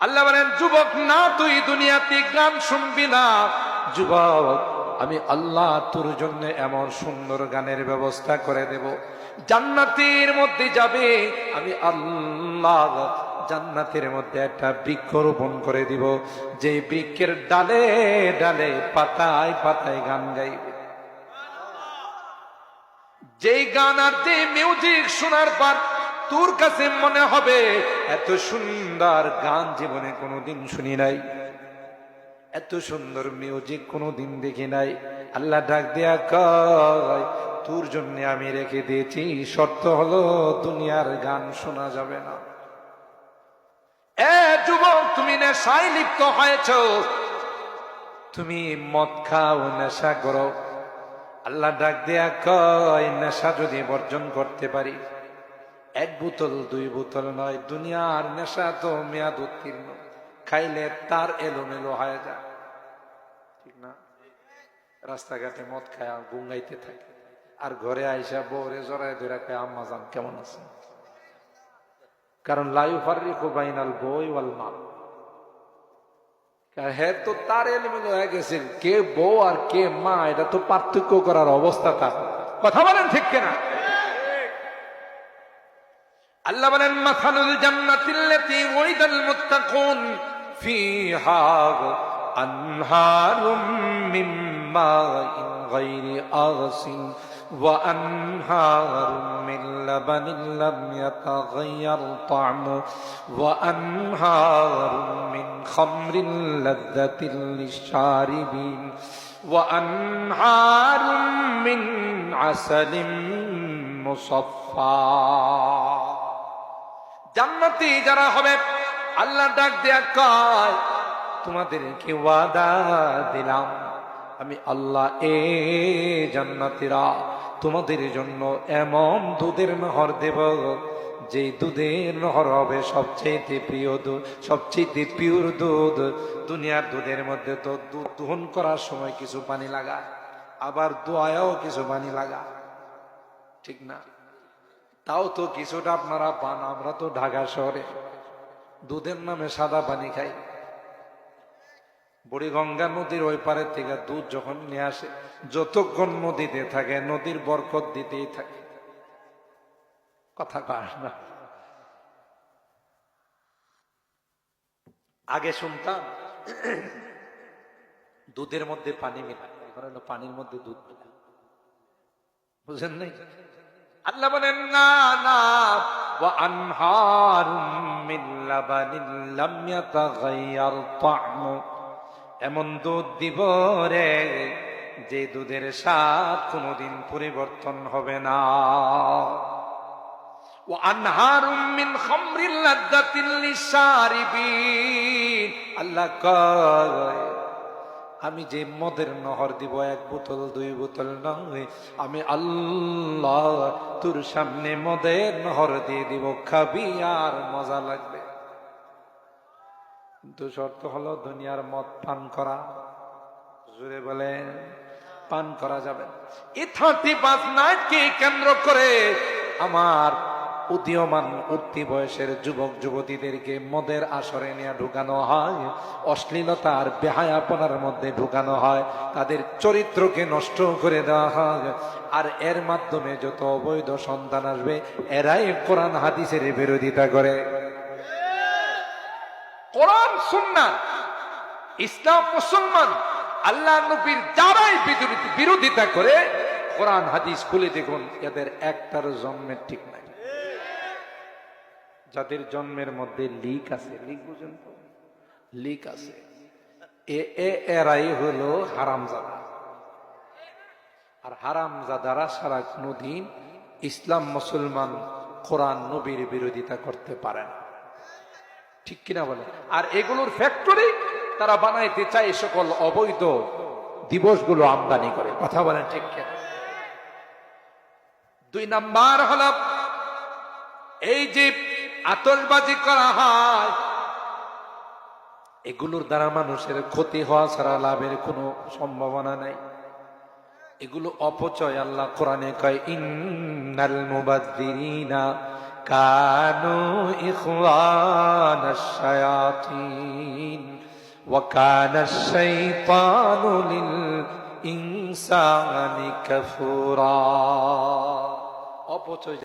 আল্লাহ বলেন, যুবক, না, তুই দুনিয়াতে গান শুনবি না। যুবক, আমি আল্লাহ তোর জন্য এমন সুন্দর গানের ব্যবস্থা করে দেব। জান্নাতের মধ্যে যাবে, আমি আল্লাহ জান্নাতের মধ্যে একটা বৃক্ষ রোপণ করে দিব। যে বৃক্ষের ডালে ডালে পাতায় পাতায় গান গাইবে। যেই গান আর যে মিউজিক শোনার পর তোর কাছে মনে হবে, এত সুন্দর গান জীবনে কোনোদিন শুনি নাই। এত সুন্দর মিউজিক কোনোদিন দেখি নাই। আল্লাহ ডাক দেয়া কয়, তোর জন্য আমি রেখে দিয়েছি, শর্ত হলো দুনিয়ার গান শোনা যাবে না। এ যুবক, তুমি নেশায় লিপ্ত হয়েছ। তুমি মদ খাও, নেশা করো। আল্লাহ ডাক দেয়া কয়, নেশা যদি বর্জন করতে পারি এক বোতল, দুই বোতল নয়, দুনিয়ার নেশা তো মেয়াদ উত্তীর্ণ। খাইলে তার এলোমেলো হয়ে যায়। ঠিক না? রাস্তাঘাটে মদ খায় গুঙ্গাইতে থাকে। আর ঘরে আইসা বউরে জড়ায় ধরে খায় আম্মা জান, কেমন আছে কারণ লাইফ ফারিকু বাইনাল বই ওয়াল মাল। হ্যাঁ তো তার এলিমেন্ট হয়ে গেছে। কে বউ আর কে মা, এটা তো পার্থক্য করার অবস্থা তার। কথা বলেন ঠিক কিনা? আল্লাহ বলেন মাথানুল জান্নাতিল্লাতি ওয়াইদাল মুত্তাকুন ফিহা আনহারুম মিন মাইন গায়রি আগসিন وأنهار من لبن لم يتغير طعمه وأنهار من خمر لذة للشاربين وأنهار من عسل مصفى জান্নাতি যারা হবে, আল্লাহ ডাক দেয়া কয়, তোমাদেরকে ওয়াদা দিলাম। আমি আল্লাহ এ জান্নাতিরা, তোমাদের জন্য এমন দুধের নহর দেব যে দুধের নহর হবে সবচেয়ে প্রিয় দুধ সবচেয়ে পিওর দুধ। দুনিয়ার দুধের মধ্যে তো দুধ দহন করার সময় কিছু পানি লাগা আবার দোয়ায়ও কিছু পানি লাগা ঠিক না? তাও তো কিছুটা আপনারা পান, আমরা তো ঢাকা শহরে। দুধের নামে সাদা পানি খাই। বুড়িগঙ্গা নদীর ওই পারের থেকে দুধ যখন নিয়ে আসে, যতক্ষণ নদীতে থাকে, নদীর বরকত দিতেই থাকে। কথা কার না। আগে শুনতাম, দুধের মধ্যে পানি মিলা হলো পানির মধ্যে দুধ মিলা বুঝেন নাই? আল্লাহ বলেন, না না এমন দুধ দিব রে, যে দুধের স্বাদ কোনোদিন পরিবর্তন হবে না। ও আনহারুমিন খমরিল্লাদ্দাতিল্লিসারিবিন আল্লাহ কয় আমি যে মদের নহর দিব, এক বোতল, দুই বোতল নয়। আমি আল্লাহ তোর সামনে মদের নহর দিয়ে দিব, খাবি আর মজা লাগবে। কিন্তু শর্ত হলো দুনিয়ার মদ পান করা। জুড়ে বলে পান করা যাবে এই থার্টি পাঁচ নাইটকে কেন্দ্র করে আমার উদীয়মান উঠতি বয়সের যুবক যুবতীদেরকে মদের আসরে নিয়ে ঢুকানো হয় অশ্লীলতা আর বেহায়াপনার মধ্যে ঢুকানো হয়, তাদের চরিত্রকে নষ্ট করে দেওয়া হয়। আর এর মাধ্যমে যত অবৈধ সন্তান আসবে, এরাই কোরআন হাদিসের বিরোধিতা করে। কোরআন সুন্না ইসলাম মুসলমান, আল্লাহ নবীর যারাই বিরোধী- বিরোধিতা করে, কোরআন হাদিস খুলে দেখুন, এদের একটার জন্মের ঠিক নাই। যাদের জন্মের মধ্যে লিক আছে লিক বুঝেন তো? লিক আছে। এ এ এরাই হলো হারামজাদা। আর হারামজাদারা সারা কোনোদিন ইসলাম মুসলমান কোরআন নবীর বিরোধিতা করতে পারে না। ঠিক কিনা বলে? আর এগুলোর ফ্যাক্টরি তারা বানাইতে চায় সকল অবৈধ দিবসগুলো আমদানি করে। কথা বলেন ঠিক কিনা? দুই নাম্বার হল এই যে আতসবাজি করা হয়। এগুলোর দ্বারা মানুষের ক্ষতি হওয়া ছাড়া লাভের কোনো সম্ভাবনা নাই। এগুলো অপচয়, আল্লাহ কোরআনে কয়, ইন্নাল কানু ইখওয়ানাশ শায়াতিন ওয়া কানাশ শাইতানু লিল ইনসানি কাফুরা। অপচয়